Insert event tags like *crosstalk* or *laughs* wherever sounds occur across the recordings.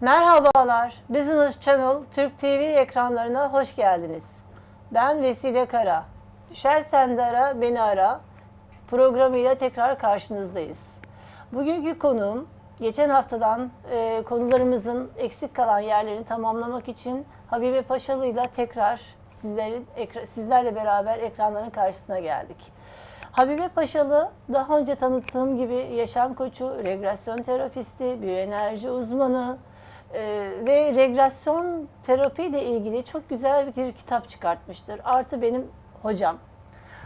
Merhabalar, Business Channel Türk TV ekranlarına hoş geldiniz. Ben Vesile Kara. Düşersen de ara, beni ara programıyla tekrar karşınızdayız. Bugünkü konuğum, geçen haftadan e, konularımızın eksik kalan yerlerini tamamlamak için Habibe Paşalı ile tekrar sizlerin, sizlerle beraber ekranların karşısına geldik. Habibe Paşalı daha önce tanıttığım gibi yaşam koçu, regresyon terapisti, biyoenerji uzmanı e, ve regresyon terapi ile ilgili çok güzel bir kitap çıkartmıştır. Artı benim hocam.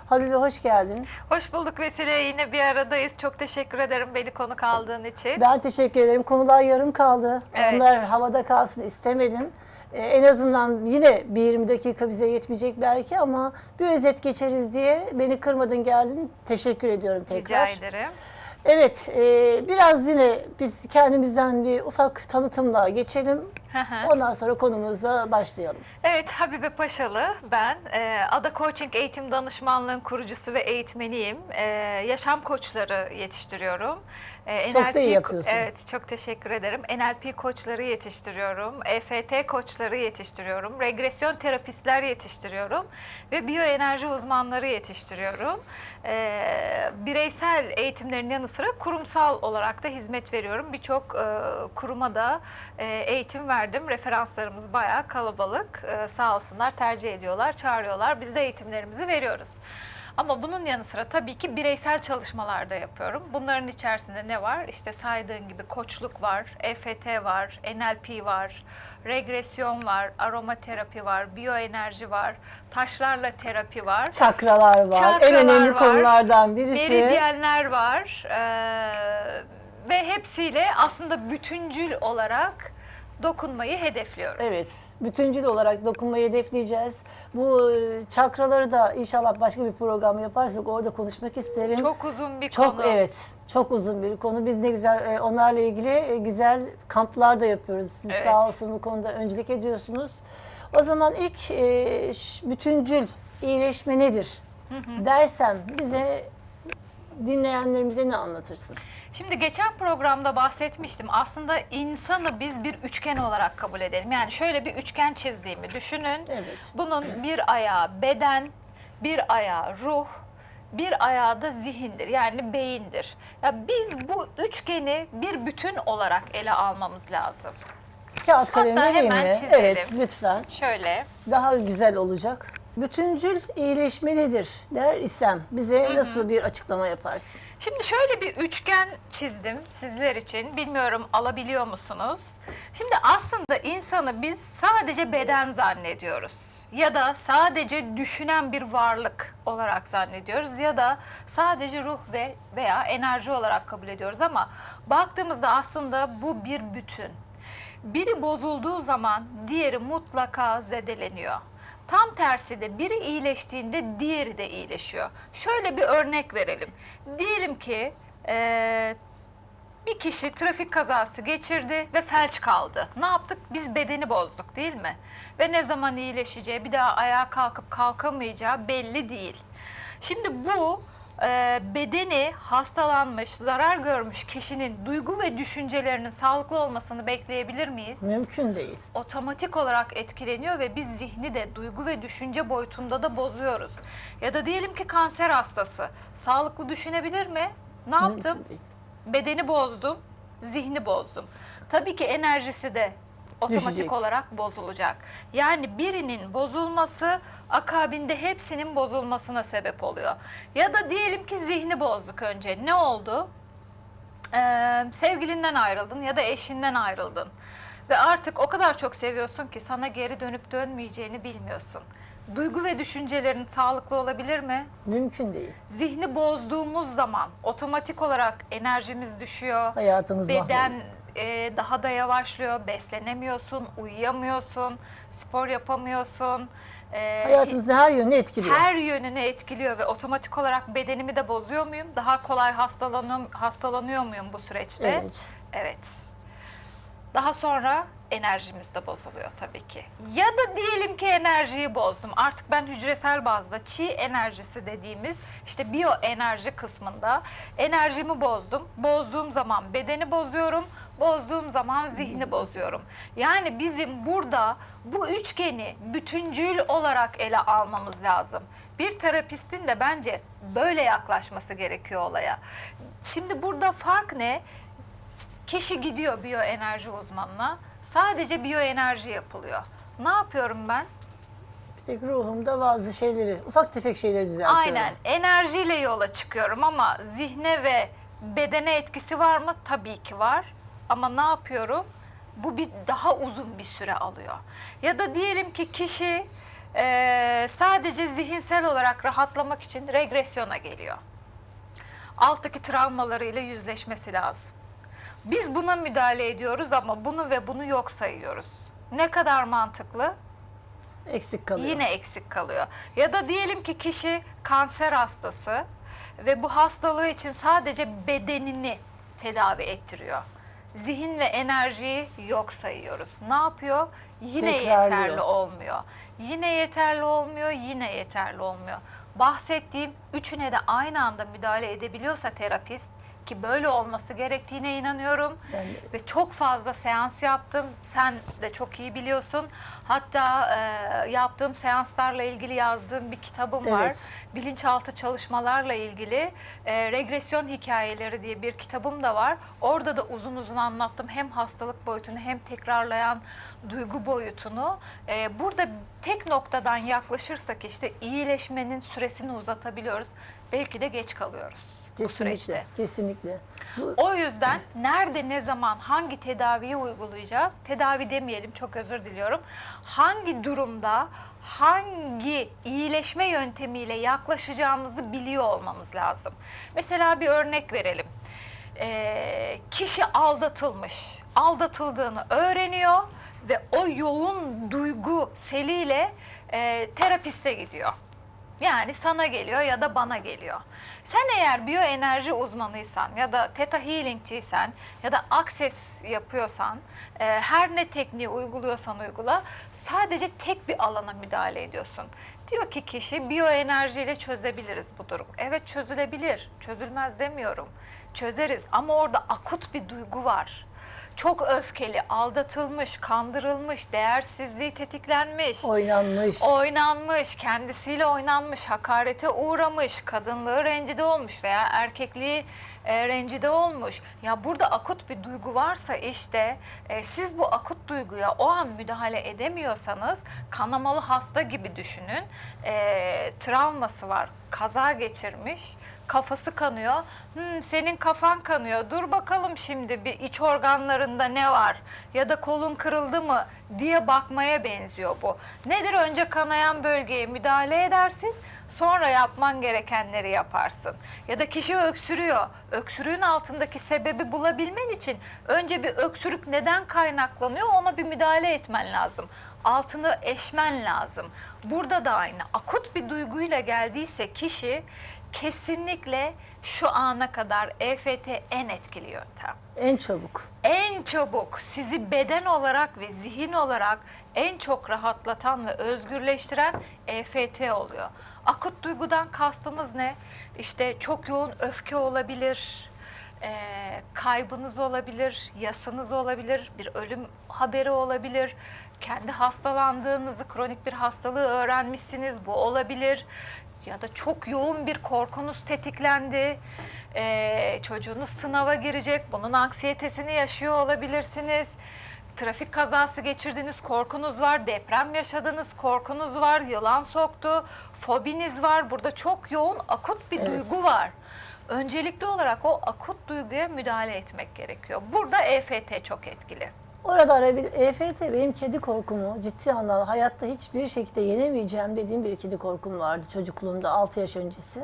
Habibe hoş geldin. Hoş bulduk Vesile. Yine bir aradayız. Çok teşekkür ederim beni konuk aldığın için. Ben teşekkür ederim. Konular yarım kaldı. Evet. Onlar havada kalsın istemedim. Ee, en azından yine bir 20 dakika bize yetmeyecek belki ama bir özet geçeriz diye beni kırmadın geldin. Teşekkür ediyorum tekrar. Rica ederim. Evet, e, biraz yine biz kendimizden bir ufak tanıtımla geçelim. Ondan sonra konumuzla başlayalım. evet Habibe Paşalı ben. Ee, Ada Coaching Eğitim Danışmanlığı'nın kurucusu ve eğitmeniyim. Ee, yaşam koçları yetiştiriyorum. Ee, Çok da iyi yapıyorsun. Evet çok teşekkür ederim. NLP koçları yetiştiriyorum. EFT koçları yetiştiriyorum. Regresyon terapistler yetiştiriyorum. Ve biyoenerji uzmanları yetiştiriyorum. Ee, bireysel eğitimlerin yanı sıra kurumsal olarak da hizmet veriyorum. Birçok e, kuruma da e, eğitim verdim. Referanslarımız bayağı kalabalık. E, sağ olsunlar tercih ediyorlar, çağırıyorlar. Biz de eğitimlerimizi veriyoruz. Ama bunun yanı sıra tabii ki bireysel çalışmalar da yapıyorum. Bunların içerisinde ne var? İşte saydığın gibi koçluk var, EFT var, NLP var, regresyon var, aromaterapi var, biyoenerji var, taşlarla terapi var. Çakralar var. en Çakralar önemli var. konulardan birisi. Meridyenler var Ee, ve hepsiyle aslında bütüncül olarak dokunmayı hedefliyoruz. Evet. Bütüncül olarak dokunmayı hedefleyeceğiz. Bu e, çakraları da inşallah başka bir program yaparsak orada konuşmak isterim. Çok uzun bir Çok konu. evet. Çok uzun bir konu. Biz ne güzel e, onlarla ilgili e, güzel kamplar da yapıyoruz. Siz Evet. sağ olsun bu konuda öncülük ediyorsunuz. O zaman ilk e, bütüncül iyileşme nedir dersem bize dinleyenlerimize ne anlatırsın? Şimdi geçen programda bahsetmiştim. Aslında insanı biz bir üçgen olarak kabul edelim. Yani şöyle bir üçgen çizdiğimi düşünün. Evet. Bunun bir ayağı beden, bir ayağı ruh, bir ayağı da zihindir. Yani beyindir. Ya biz bu üçgeni bir bütün olarak ele almamız lazım. Kağıt kalem Hatta vereyim hemen mi? çizelim. Evet lütfen. Şöyle. Daha güzel olacak. Bütüncül iyileşme nedir der isem bize nasıl bir açıklama yaparsın? Şimdi şöyle bir üçgen çizdim sizler için. Bilmiyorum alabiliyor musunuz? Şimdi aslında insanı biz sadece beden zannediyoruz. Ya da sadece düşünen bir varlık olarak zannediyoruz ya da sadece ruh ve veya enerji olarak kabul ediyoruz ama baktığımızda aslında bu bir bütün. Biri bozulduğu zaman diğeri mutlaka zedeleniyor. Tam tersi de biri iyileştiğinde diğeri de iyileşiyor. Şöyle bir örnek verelim. Diyelim ki eee, bir kişi trafik kazası geçirdi ve felç kaldı. Ne yaptık? Biz bedeni bozduk değil mi? Ve ne zaman iyileşeceği, bir daha ayağa kalkıp kalkamayacağı belli değil. Şimdi bu e, bedeni hastalanmış, zarar görmüş kişinin duygu ve düşüncelerinin sağlıklı olmasını bekleyebilir miyiz? Mümkün değil. otomatik olarak etkileniyor ve biz zihni de duygu ve düşünce boyutunda da bozuyoruz. Ya da diyelim ki kanser hastası sağlıklı düşünebilir mi? Ne yaptım? Mümkün değil. Bedeni bozdum, zihni bozdum. Tabii ki enerjisi de otomatik Düşecek. olarak bozulacak. Yani birinin bozulması akabinde hepsinin bozulmasına sebep oluyor. Ya da diyelim ki zihni bozduk önce. Ne oldu? Ee, sevgilinden ayrıldın ya da eşinden ayrıldın. Ve artık o kadar çok seviyorsun ki sana geri dönüp dönmeyeceğini bilmiyorsun. Duygu ve düşüncelerin sağlıklı olabilir mi? Mümkün değil. Zihni bozduğumuz zaman otomatik olarak enerjimiz düşüyor. Hayatımız Beden mahvoluyor. E, daha da yavaşlıyor, beslenemiyorsun, uyuyamıyorsun, spor yapamıyorsun. E, Hayatımızın her yönünü etkiliyor. her yönünü etkiliyor ve otomatik olarak bedenimi de bozuyor muyum? Daha kolay hastalanıyor, hastalanıyor muyum bu süreçte? Evet. Evet. Daha sonra enerjimiz de bozuluyor tabii ki. Ya da diyelim ki enerjiyi bozdum. Artık ben hücresel bazda çi enerjisi dediğimiz işte biyo enerji kısmında enerjimi bozdum. Bozduğum zaman bedeni bozuyorum. Bozduğum zaman zihni bozuyorum. Yani bizim burada bu üçgeni bütüncül olarak ele almamız lazım. Bir terapistin de bence böyle yaklaşması gerekiyor olaya. Şimdi burada fark ne? Kişi gidiyor biyoenerji uzmanına. Sadece biyoenerji yapılıyor. Ne yapıyorum ben? Bir tek ruhumda bazı şeyleri, ufak tefek şeyleri düzeltiyorum. Aynen enerjiyle yola çıkıyorum ama zihne ve bedene etkisi var mı? Tabii ki var. Ama ne yapıyorum? Bu bir daha uzun bir süre alıyor. Ya da diyelim ki kişi eee, sadece zihinsel olarak rahatlamak için regresyona geliyor. Alttaki travmalarıyla yüzleşmesi lazım. Biz buna müdahale ediyoruz ama bunu ve bunu yok sayıyoruz. Ne kadar mantıklı? Eksik kalıyor. Yine eksik kalıyor. Ya da diyelim ki kişi kanser hastası ve bu hastalığı için sadece bedenini tedavi ettiriyor. Zihin ve enerjiyi yok sayıyoruz. Ne yapıyor? Yine Tekrarlıyor. yeterli olmuyor. Yine yeterli olmuyor, yine yeterli olmuyor. Bahsettiğim üçüne de aynı anda müdahale edebiliyorsa terapist ki böyle olması gerektiğine inanıyorum. Ben Ve çok fazla seans yaptım. Sen de çok iyi biliyorsun. Hatta e, yaptığım seanslarla ilgili yazdığım bir kitabım var. Evet. Bilinçaltı çalışmalarla ilgili e, regresyon hikayeleri diye bir kitabım da var. Orada da uzun uzun anlattım. Hem hastalık boyutunu hem tekrarlayan duygu boyutunu. E, burada tek noktadan yaklaşırsak işte iyileşmenin süresini uzatabiliyoruz. Belki de geç kalıyoruz bu süreçte. kesinlikle. O yüzden nerede, ne zaman, hangi tedaviyi uygulayacağız? Tedavi demeyelim, çok özür diliyorum. Hangi durumda, hangi iyileşme yöntemiyle yaklaşacağımızı biliyor olmamız lazım. Mesela bir örnek verelim. Ee, kişi aldatılmış, aldatıldığını öğreniyor ve o yoğun duygu seliyle e, terapiste gidiyor. Yani sana geliyor ya da bana geliyor. Sen eğer biyoenerji uzmanıysan ya da Theta Healing'ciysen ya da Access yapıyorsan, e, her ne tekniği uyguluyorsan uygula, sadece tek bir alana müdahale ediyorsun. Diyor ki kişi biyoenerjiyle çözebiliriz bu durum. Evet çözülebilir, çözülmez demiyorum. Çözeriz ama orada akut bir duygu var. Çok öfkeli, aldatılmış, kandırılmış, değersizliği tetiklenmiş oynanmış. oynanmış, kendisiyle oynanmış, hakarete uğramış, kadınlığı rencide olmuş veya erkekliği e, rencide olmuş. Ya burada akut bir duygu varsa işte e, siz bu akut duyguya o an müdahale edemiyorsanız kanamalı hasta gibi düşünün. E, travması var, kaza geçirmiş, kafası kanıyor. Hmm, senin kafan kanıyor. Dur bakalım şimdi bir iç organlarında ne var ya da kolun kırıldı mı diye bakmaya benziyor bu. Nedir önce kanayan bölgeye müdahale edersin. Sonra yapman gerekenleri yaparsın. Ya da kişi öksürüyor. Öksürüğün altındaki sebebi bulabilmen için önce bir öksürük neden kaynaklanıyor ona bir müdahale etmen lazım. Altını eşmen lazım. Burada da aynı. Akut bir duyguyla geldiyse kişi kesinlikle şu ana kadar EFT en etkili yöntem En çabuk. en çabuk sizi beden olarak ve zihin olarak en çok rahatlatan ve özgürleştiren EFT oluyor. Akut duygudan kastımız ne? İşte çok yoğun öfke olabilir, eee, kaybınız olabilir, yasınız olabilir, bir ölüm haberi olabilir, kendi hastalandığınızı, kronik bir hastalığı öğrenmişsiniz, bu olabilir. Ya da çok yoğun bir korkunuz tetiklendi. Ee, çocuğunuz sınava girecek. Bunun anksiyetesini yaşıyor olabilirsiniz. Trafik kazası geçirdiniz, korkunuz var. Deprem yaşadınız, korkunuz var. Yılan soktu, fobiniz var. Burada çok yoğun akut bir Evet. duygu var. Öncelikli olarak o akut duyguya müdahale etmek gerekiyor. Burada EFT çok etkili. Orada arabil EFT benim kedi korkumu ciddi anlamda hayatta hiçbir şekilde yenemeyeceğim dediğim bir kedi korkum vardı çocukluğumda 6 yaş öncesi.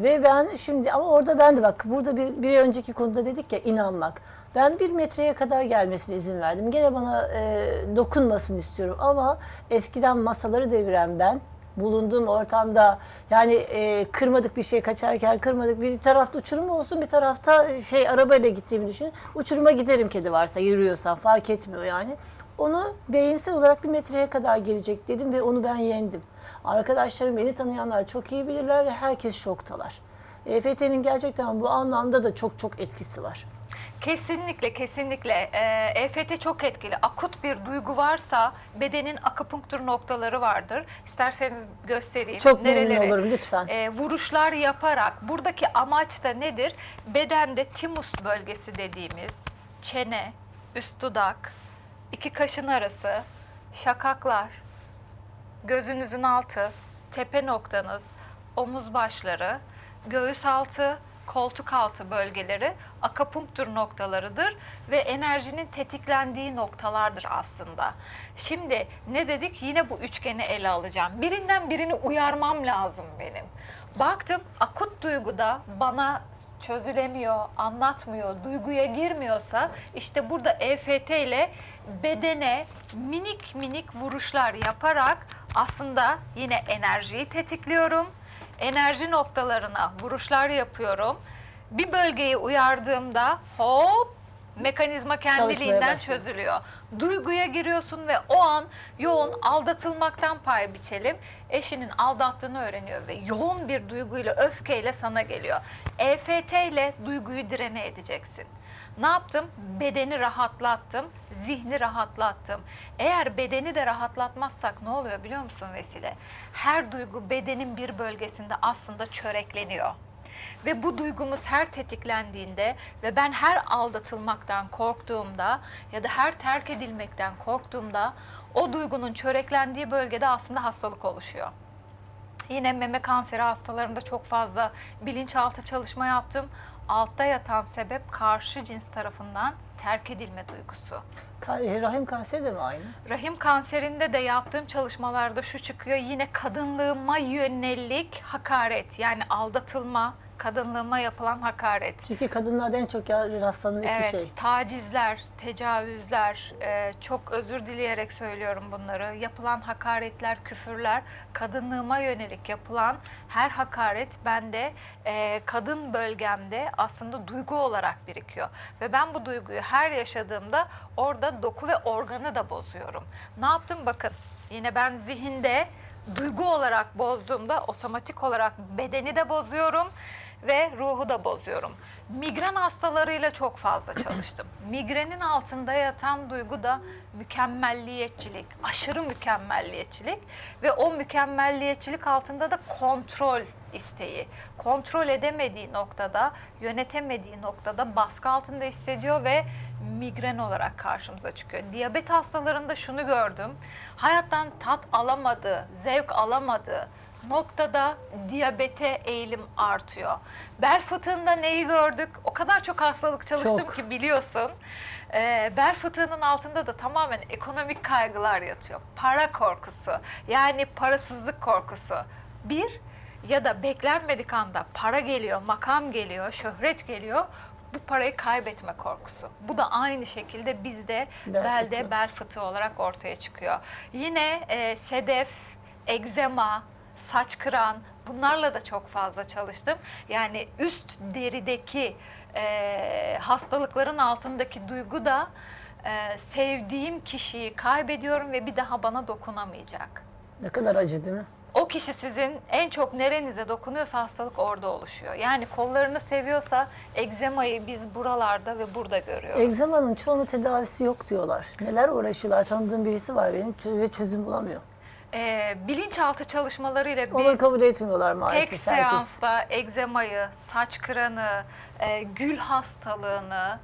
Ve ben şimdi ama orada ben de bak burada bir, bir önceki konuda dedik ya inanmak. Ben bir metreye kadar gelmesine izin verdim. Gene bana e, dokunmasını istiyorum ama eskiden masaları deviren ben bulunduğum ortamda yani e, kırmadık bir şey kaçarken kırmadık bir tarafta uçurum olsun bir tarafta şey arabayla gittiğimi düşün. Uçuruma giderim kedi varsa yürüyorsam fark etmiyor yani. onu beyinsel olarak bir metreye kadar gelecek dedim ve onu ben yendim. Arkadaşlarım beni tanıyanlar çok iyi bilirler ve herkes şoktalar. EFT'nin gerçekten bu anlamda da çok çok etkisi var. Kesinlikle kesinlikle Ee, EFT çok etkili. Akut bir duygu varsa bedenin akupunktur noktaları vardır. İsterseniz göstereyim. Çok memnun olurum lütfen. Ee, vuruşlar yaparak buradaki amaç da nedir? Bedende timus bölgesi dediğimiz çene, üst dudak, iki kaşın arası, şakaklar, gözünüzün altı, tepe noktanız, omuz başları, göğüs altı, koltuk altı bölgeleri akapunktur noktalarıdır ve enerjinin tetiklendiği noktalardır aslında. Şimdi ne dedik? Yine bu üçgeni ele alacağım. Birinden birini uyarmam lazım benim. Baktım akut duyguda bana çözülemiyor, anlatmıyor, duyguya girmiyorsa işte burada EFT ile bedene minik minik vuruşlar yaparak aslında yine enerjiyi tetikliyorum. Enerji noktalarına vuruşlar yapıyorum. Bir bölgeyi uyardığımda hop mekanizma kendiliğinden çözülüyor. Duyguya giriyorsun ve o an yoğun aldatılmaktan pay biçelim. Eşinin aldattığını öğreniyor ve yoğun bir duyguyla, öfkeyle sana geliyor. EFT ile duyguyu direne edeceksin. Ne yaptım? Bedeni rahatlattım, zihni rahatlattım. Eğer bedeni de rahatlatmazsak ne oluyor biliyor musun Vesile? Her duygu bedenin bir bölgesinde aslında çörekleniyor. Ve bu duygumuz her tetiklendiğinde ve ben her aldatılmaktan korktuğumda ya da her terk edilmekten korktuğumda o duygunun çöreklendiği bölgede aslında hastalık oluşuyor. Yine meme kanseri hastalarında çok fazla bilinçaltı çalışma yaptım. Altta yatan sebep karşı cins tarafından terk edilme duygusu. Ka- e, Rahim kanseri de mi aynı? Rahim kanserinde de yaptığım çalışmalarda şu çıkıyor. Yine kadınlığıma yönelik hakaret yani aldatılma, kadınlığıma yapılan hakaret. Çünkü kadınlarda en çok rastlanan iki Evet, şey. tacizler, tecavüzler, e, çok özür dileyerek söylüyorum bunları. Yapılan hakaretler, küfürler, kadınlığıma yönelik yapılan her hakaret bende e, kadın bölgemde aslında duygu olarak birikiyor. Ve ben bu duyguyu her yaşadığımda orada doku ve organı da bozuyorum. Ne yaptım bakın yine ben zihinde duygu olarak bozduğumda otomatik olarak bedeni de bozuyorum ve ruhu da bozuyorum. Migren hastalarıyla çok fazla çalıştım. *clears throat* Migrenin altında yatan duygu da mükemmelliyetçilik, aşırı mükemmelliyetçilik ve o mükemmelliyetçilik altında da kontrol isteği. Kontrol edemediği noktada, yönetemediği noktada baskı altında hissediyor ve migren olarak karşımıza çıkıyor. Diyabet hastalarında şunu gördüm. Hayattan tat alamadığı, zevk alamadığı, noktada diyabete eğilim artıyor. Bel fıtığında neyi gördük? O kadar çok hastalık çalıştım Çok. ki biliyorsun. Ee, bel fıtığının altında da tamamen ekonomik kaygılar yatıyor. Para korkusu, yani parasızlık korkusu. Bir ya da beklenmedik anda para geliyor, makam geliyor, şöhret geliyor. Bu parayı kaybetme korkusu. Bu da aynı şekilde bizde Bel belde fıtığı. bel fıtığı olarak ortaya çıkıyor. Yine e, sedef, egzema, saç kıran bunlarla da çok fazla çalıştım. Yani üst derideki e, hastalıkların altındaki duygu da e, sevdiğim kişiyi kaybediyorum ve bir daha bana dokunamayacak. Ne kadar acı değil mi? O kişi sizin en çok nerenize dokunuyorsa hastalık orada oluşuyor. Yani kollarını seviyorsa egzemayı biz buralarda ve burada görüyoruz. Egzamanın çoğunun tedavisi yok diyorlar. Neler uğraşıyorlar? Tanıdığım birisi var benim ve çözüm bulamıyor. Ee, bilinçaltı çalışmalarıyla biz Onu kabul etmiyorlar tek maalesef herkes. seansta egzemayı, saç kıranı, e, gül hastalığını,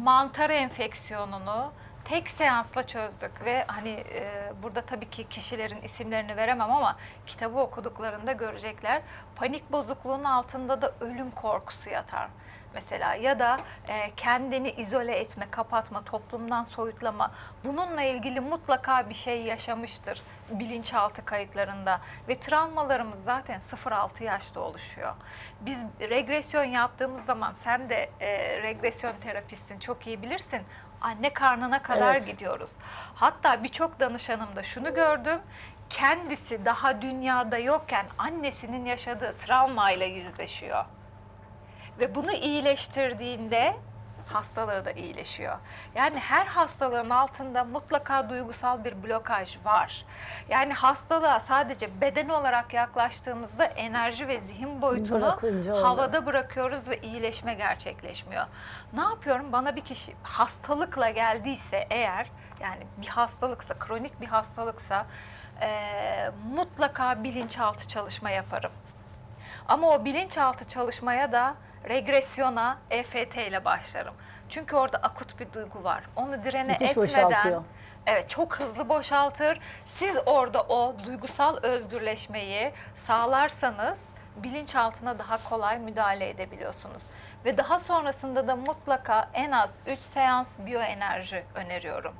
mantar enfeksiyonunu tek seansla çözdük ve hani e, burada tabii ki kişilerin isimlerini veremem ama kitabı okuduklarında görecekler. Panik bozukluğun altında da ölüm korkusu yatar mesela ya da e, kendini izole etme, kapatma, toplumdan soyutlama bununla ilgili mutlaka bir şey yaşamıştır bilinçaltı kayıtlarında ve travmalarımız zaten 0-6 yaşta oluşuyor. Biz regresyon yaptığımız zaman sen de e, regresyon terapistin çok iyi bilirsin. Anne karnına kadar Evet. gidiyoruz. Hatta birçok danışanımda şunu gördüm. Kendisi daha dünyada yokken annesinin yaşadığı travmayla yüzleşiyor. Ve bunu iyileştirdiğinde hastalığı da iyileşiyor. Yani her hastalığın altında mutlaka duygusal bir blokaj var. Yani hastalığa sadece beden olarak yaklaştığımızda enerji ve zihin boyutunu Bırakınca havada bırakıyoruz ve iyileşme gerçekleşmiyor. Ne yapıyorum? Bana bir kişi hastalıkla geldiyse eğer yani bir hastalıksa, kronik bir hastalıksa eee, mutlaka bilinçaltı çalışma yaparım. Ama o bilinçaltı çalışmaya da regresyona EFT ile başlarım. Çünkü orada akut bir duygu var. Onu direne Müthiş etmeden. Evet çok hızlı boşaltır. Siz orada o duygusal özgürleşmeyi sağlarsanız bilinçaltına daha kolay müdahale edebiliyorsunuz. Ve daha sonrasında da mutlaka en az 3 seans biyoenerji öneriyorum.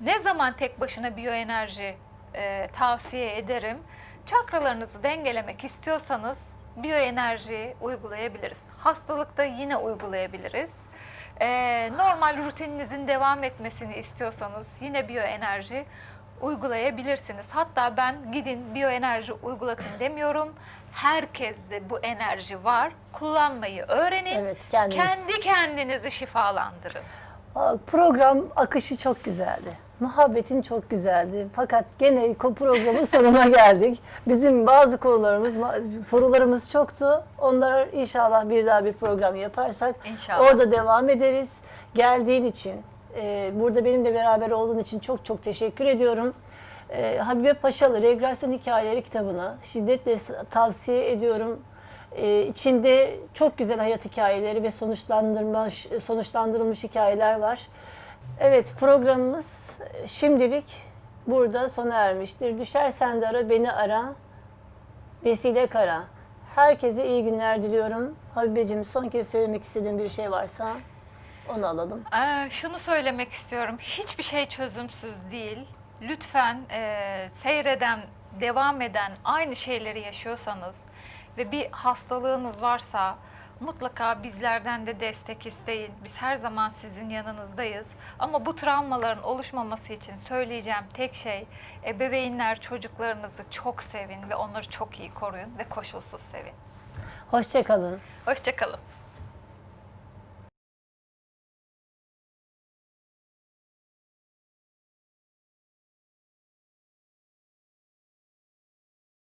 Ne zaman tek başına biyoenerji e, tavsiye ederim? Çakralarınızı dengelemek istiyorsanız biyoenerjiyi uygulayabiliriz. Hastalıkta yine uygulayabiliriz. Ee, normal rutininizin devam etmesini istiyorsanız yine biyoenerji uygulayabilirsiniz. Hatta ben gidin biyoenerji uygulatın demiyorum. Herkeste bu enerji var. Kullanmayı öğrenin. Evet, kendiniz. Kendi kendinizi şifalandırın. Program akışı çok güzeldi. Muhabbetin çok güzeldi. Fakat gene programın *laughs* sonuna geldik. Bizim bazı konularımız, sorularımız çoktu. Onlar inşallah bir daha bir program yaparsak İnşallah. orada devam ederiz. Geldiğin için, e, burada benimle beraber olduğun için çok çok teşekkür ediyorum. E, Habibe Paşalı Regülasyon Hikayeleri kitabını şiddetle tavsiye ediyorum. Ee, içinde çok güzel hayat hikayeleri ve sonuçlandırılmış, sonuçlandırılmış hikayeler var. Evet programımız şimdilik burada sona ermiştir. Düşersen de ara beni ara. Vesile Kara. Herkese iyi günler diliyorum. Habibeciğim son kez söylemek istediğin bir şey varsa onu alalım. Ee, şunu söylemek istiyorum. Hiçbir şey çözümsüz değil. Lütfen e, seyreden, devam eden aynı şeyleri yaşıyorsanız ve bir hastalığınız varsa mutlaka bizlerden de destek isteyin. Biz her zaman sizin yanınızdayız. Ama bu travmaların oluşmaması için söyleyeceğim tek şey ebeveynler çocuklarınızı çok sevin ve onları çok iyi koruyun ve koşulsuz sevin. Hoşçakalın. Hoşçakalın.